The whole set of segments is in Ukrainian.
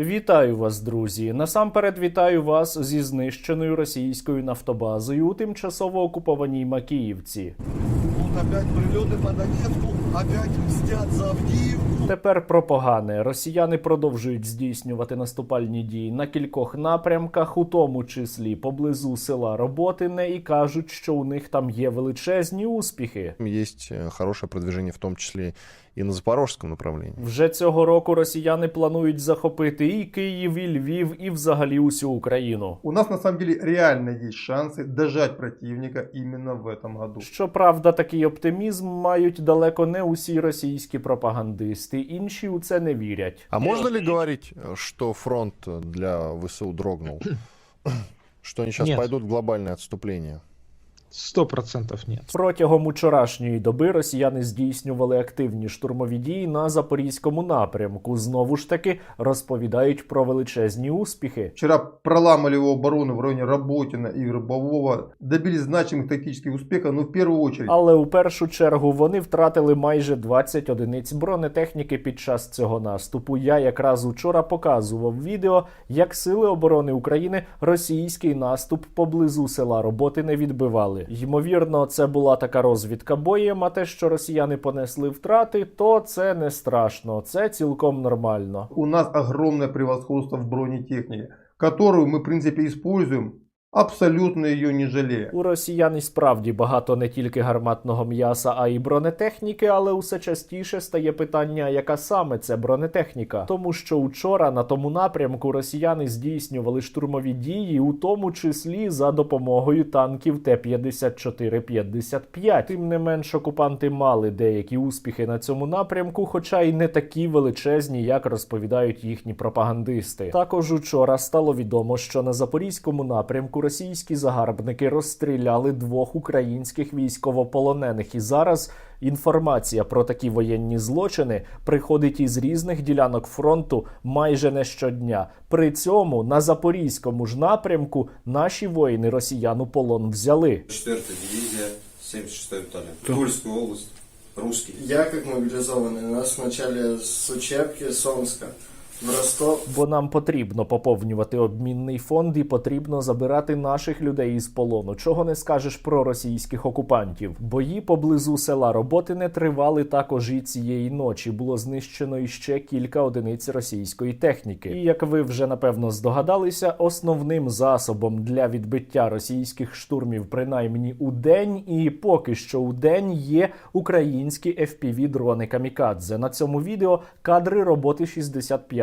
Вітаю вас, друзі. Насамперед вітаю вас зі знищеною російською нафтобазою у тимчасово окупованій Макіївці. Вот опять прилеты по Донецку, опять мстят за Авдеевку. Тепер про погане. Росіяни продовжують здійснювати наступальні дії на кількох напрямках, у тому числі поблизу села Роботине, і кажуть, що у них там є величезні успіхи. Есть э, хорошее продвижение, в том числе і на запорожському направлінні. Вже цього року росіяни планують захопити і Київ, і Львів, і взагалі усю Україну. У нас на самом деле реально є шанси дожати противника іменно в этом году. Щоправда, такий оптимізм мають далеко не усі російські пропагандисти. Інші у це не вірять. А можна ли говорити, що фронт для ВСУ дрогнув? Що вони зараз пойдуть в глобальне відступлення? 100% ні. протягом учорашньої доби росіяни здійснювали активні штурмові дії на запорізькому напрямку. Знову ж таки розповідають про величезні успіхи. Вчора проламали його оборону в районі Роботіна і Рибового. Добили значимих тактичних успіхів, ну в першу чергу. Але у першу чергу вони втратили майже 20 одиниць бронетехніки під час цього наступу. Я якраз учора показував відео, як сили оборони України російський наступ поблизу села Роботи не відбивали. Ймовірно, це була така розвідка боєм. А те, що росіяни понесли втрати, то це не страшно, це цілком нормально. у нас огромне превосходство в бронетехніці, которую ми в принципі используем, абсолютно ее не жалея. У росіян і справді багато не тільки гарматного м'яса, а й бронетехніки, але усе частіше стає питання, яка саме це бронетехніка. Тому що учора на тому напрямку росіяни здійснювали штурмові дії, у тому числі за допомогою танків Т-54-55. Тим не менш, окупанти мали деякі успіхи на цьому напрямку, хоча й не такі величезні, як розповідають їхні пропагандисти. Також учора стало відомо, що на запорізькому напрямку російські загарбники розстріляли двох українських військовополонених. І зараз інформація про такі воєнні злочини приходить із різних ділянок фронту майже не щодня. При цьому на запорізькому ж напрямку наші воїни росіян у полон взяли. 4 дивизия, 76 батальон. Тульская область, русский. Я как мобилизованный, нас вначале с учебки с Омска в. Бо нам потрібно поповнювати обмінний фонд і потрібно забирати наших людей із полону. Чого не скажеш про російських окупантів? Бої поблизу села роботи не тривали також і цієї ночі. Було знищено іще кілька одиниць російської техніки. І як ви вже напевно здогадалися, основним засобом для відбиття російських штурмів, принаймні у день, і поки що у день є українські fpv дрони камікадзе. На цьому відео кадри роботи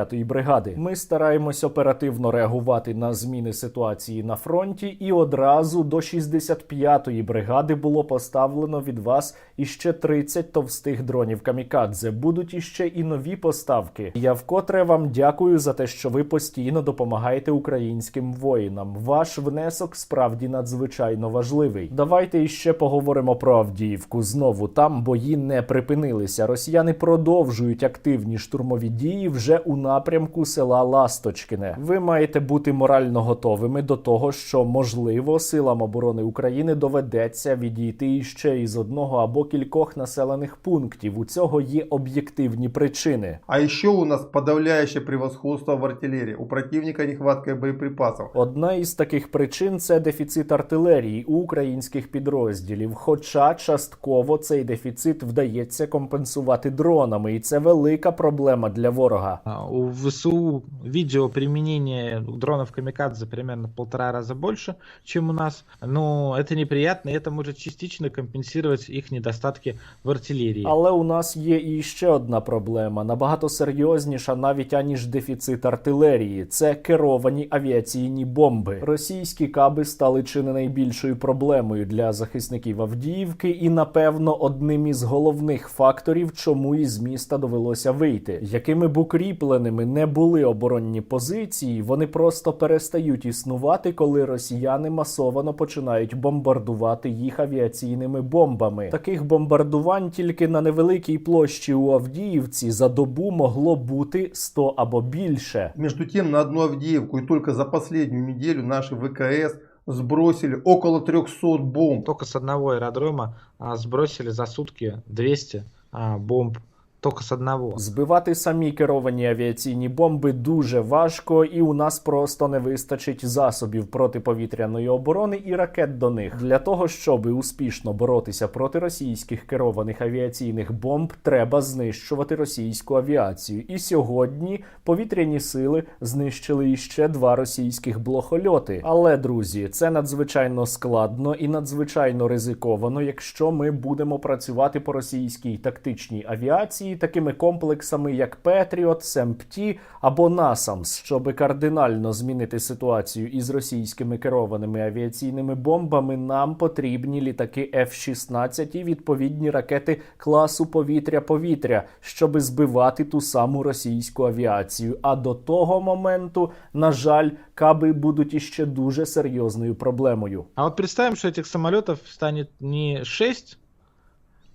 65-ї бригади. Ми стараємось оперативно реагувати на зміни ситуації на фронті, і одразу до 65-ї бригади було поставлено від вас іще 30 товстих дронів камікадзе. Будуть іще і нові поставки. Я вкотре вам дякую за те, що ви постійно допомагаєте українським воїнам. Ваш внесок справді надзвичайно важливий. Давайте іще поговоримо про Авдіївку. Знову там бої не припинилися. Росіяни продовжують активні штурмові дії вже у напрямку села Ласточкине. Ви маєте бути морально готовими до того, що можливо силам оборони України доведеться відійти іще із одного або кількох населених пунктів. У цього є об'єктивні причини. А еще у нас подавляющее превосходство в артиллерии. У противника нехватка боеприпасов. Одна із таких причин це дефіцит артилерії у українських підрозділів. Хоча частково цей дефіцит вдається компенсувати дронами, і це велика проблема для ворога. А, У ВСУ видео применения дронов Камикадзе примерно полтора раза больше, чем у нас. Но это неприятно, и это может частично компенсировать их недостатки в артиллерии. Але у нас є і ще одна проблема, набагато серйозніша, навіть аніж дефіцит артилерії. Це керовані авіаційні бомби. Російські каби стали чи не найбільшою проблемою для захисників Авдіївки, і напевно одним із головних факторів, чому із міста довелося вийти. Якими б укріпленими не були оборонні позиції, вони просто перестають існувати, коли росіяни масовано починають бомбардувати їх авіаційними бомбами. Таких бомбардувань тільки на невеликій площі у Авдіївці за добу могло бути 100 або більше. Между тем, на одну Авдеевку и только за последнюю неделю наши ВКС сбросили около 300 бомб. Только с одного аэродрома а, сбросили за сутки 200 а, бомб только с одного. Збивати самі керовані авіаційні бомби дуже важко, і у нас просто не вистачить засобів протиповітряної оборони і ракет до них. Для того щоб успішно боротися проти російських керованих авіаційних бомб, треба знищувати російську авіацію. І сьогодні повітряні сили знищили іще два російських блохольоти. Але друзі, це надзвичайно складно і надзвичайно ризиковано, якщо ми будемо працювати по російській тактичній авіації такими комплексами, як Петріот, СЕМПТі або Насамс, щоб кардинально змінити ситуацію із російськими керованими авіаційними бомбами. Нам потрібні літаки F-16 і відповідні ракети класу повітря-повітря, щоб збивати ту саму російську авіацію. А до того моменту, на жаль, каби будуть іще дуже серйозною проблемою. А вот представим, что этих самолетов станет не 6,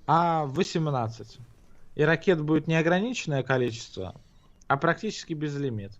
а 18. И ракет будет неограниченное количество, а практически безлимит.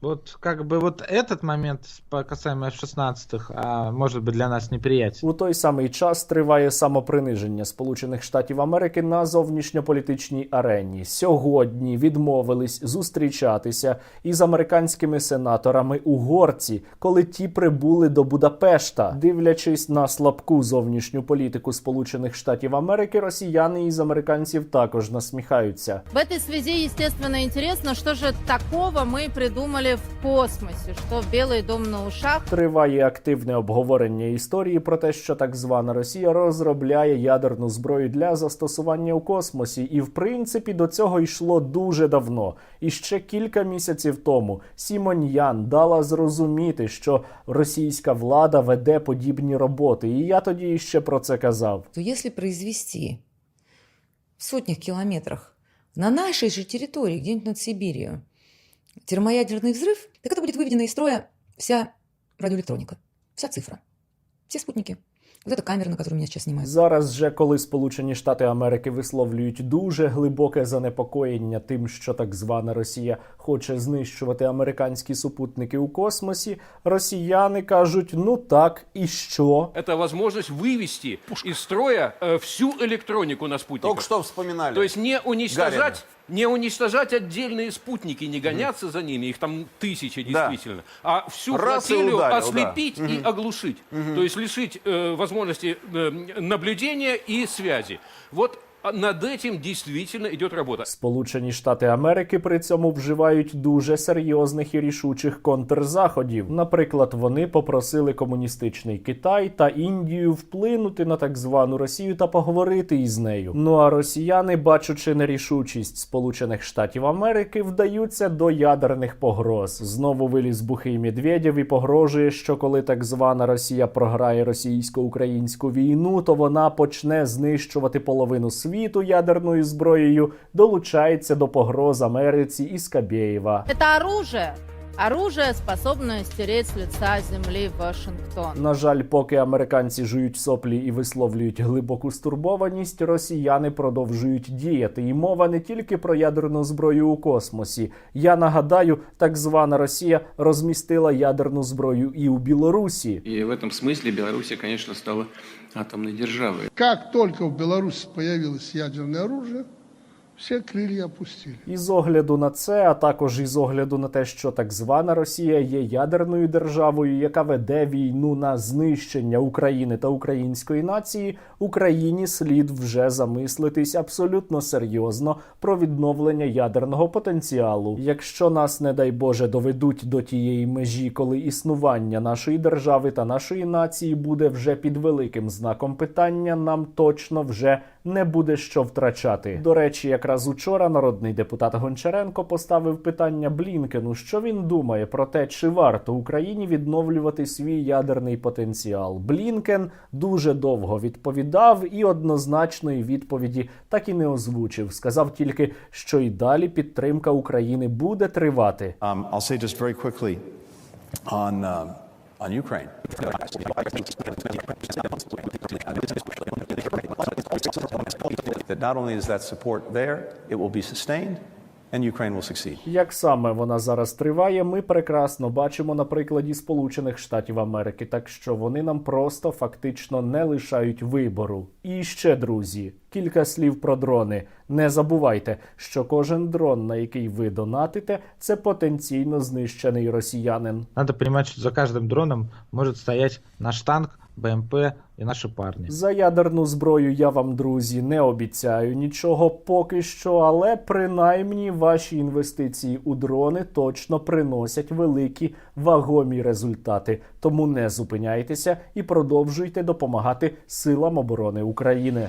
Вот как бы вот этот момент по- касаемо F-16, а, может быть для нас неприятен. У той самий час триває самоприниження Сполучених Штатів Америки на зовнішньополітичній арені. Сьогодні відмовились зустрічатися із американськими сенаторами угорці, коли ті прибули до Будапешта. Дивлячись на слабку зовнішню політику Сполучених Штатів Америки, росіяни із американців також насміхаються. В этой связи, естественно, интересно, что же такого мы придумали в космосе, что Белый дом на ушах. Триває активне обговорення історії про те, що так звана Росія розробляє ядерну зброю для застосування у космосі, і в принципі до цього йшло дуже давно. І ще кілька місяців тому Сімоньян дала зрозуміти, що російська влада веде подібні роботи. І я тоді ще про це казав. то если произвести в сотнях километрах на нашей же территории, где-нибудь над Сибирью, термоядерный взрыв, так это будет выведена из строя вся радиоэлектроника, вся цифра, все спутники. Вот эта камера, на которую меня сейчас снимают. Зараз же, коли Сполучені Штати Америки висловлюють дуже глибоке занепокоєння тим, що так звана Росія хоче знищувати американські супутники у космосі, росіяни кажуть: ну так і що? Это возможность вывести из строя э, всю электронику на спутниках. Только что вспоминали. То есть не уничтожать, Гарина. не уничтожать отдельные спутники, не гоняться за ними, их там тысячи Да. действительно, а всю Раз и флотилию ударил, ослепить и оглушить. То есть лишить э, возможности э, наблюдения и связи. Вот а, над этим действительно идет работа. Сполучені Штати Америки при цьому вживають дуже серйозних і рішучих контрзаходів. Наприклад, вони попросили комуністичний Китай та Індію вплинути на так звану Росію та поговорити із нею. Ну а росіяни, бачучи нерішучість Сполучених Штатів Америки, вдаються до ядерних погроз. Знову виліз бухий Медведєв і погрожує, що коли так звана Росія програє російсько-українську війну, то вона почне знищувати половину світу ядерною зброєю, долучається до погроз Америці і Скабєєва. Це оружие. Оружие, способное стереть с лица земли Вашингтон. На жаль, поки американці жують соплі і висловлюють глибоку стурбованість, росіяни продовжують діяти. І мова не тільки про ядерну зброю у космосі. Я нагадаю, так звана Росія розмістила ядерну зброю і у Білорусі. И в этом смысле Белоруссия, конечно, стала атомной державой. Как только в Беларуси появилось ядерное оружие, все крылья опустили. І з огляду на це, а також із огляду на те, що так звана Росія є ядерною державою, яка веде війну на знищення України та української нації, Україні слід вже замислитись абсолютно серйозно про відновлення ядерного потенціалу. Якщо нас, не дай Боже, доведуть до тієї межі, коли існування нашої держави та нашої нації буде вже під великим знаком питання, нам точно вже не буде що втрачати. До речі, якраз учора народний депутат Гончаренко поставив питання Блінкену, що він думає про те, чи варто Україні відновлювати свій ядерний потенціал. Блінкен дуже довго відповідав і однозначної відповіді так і не озвучив. Сказав тільки, що й далі підтримка України буде тривати. Um, I'll say just very quickly on, um, on Ukraine. That not only is that support there, it will be sustained, and Ukraine will succeed. Як саме вона зараз триває, ми прекрасно бачимо на прикладі Сполучених Штатів Америки, так що вони нам просто фактично не лишають вибору. І ще друзі, Кілька слів про дрони. Не забувайте, що кожен дрон, на який ви донатите, це потенційно знищений росіянин. Надо понимать, что за каждым дроном может стоять наш танк, БМП и наши парни. За ядерну зброю я вам, друзі, не обіцяю нічого поки що, але принаймні ваші інвестиції у дрони точно приносять великі вагомі результати. Тому не зупиняйтеся і продовжуйте допомагати силам оборони України.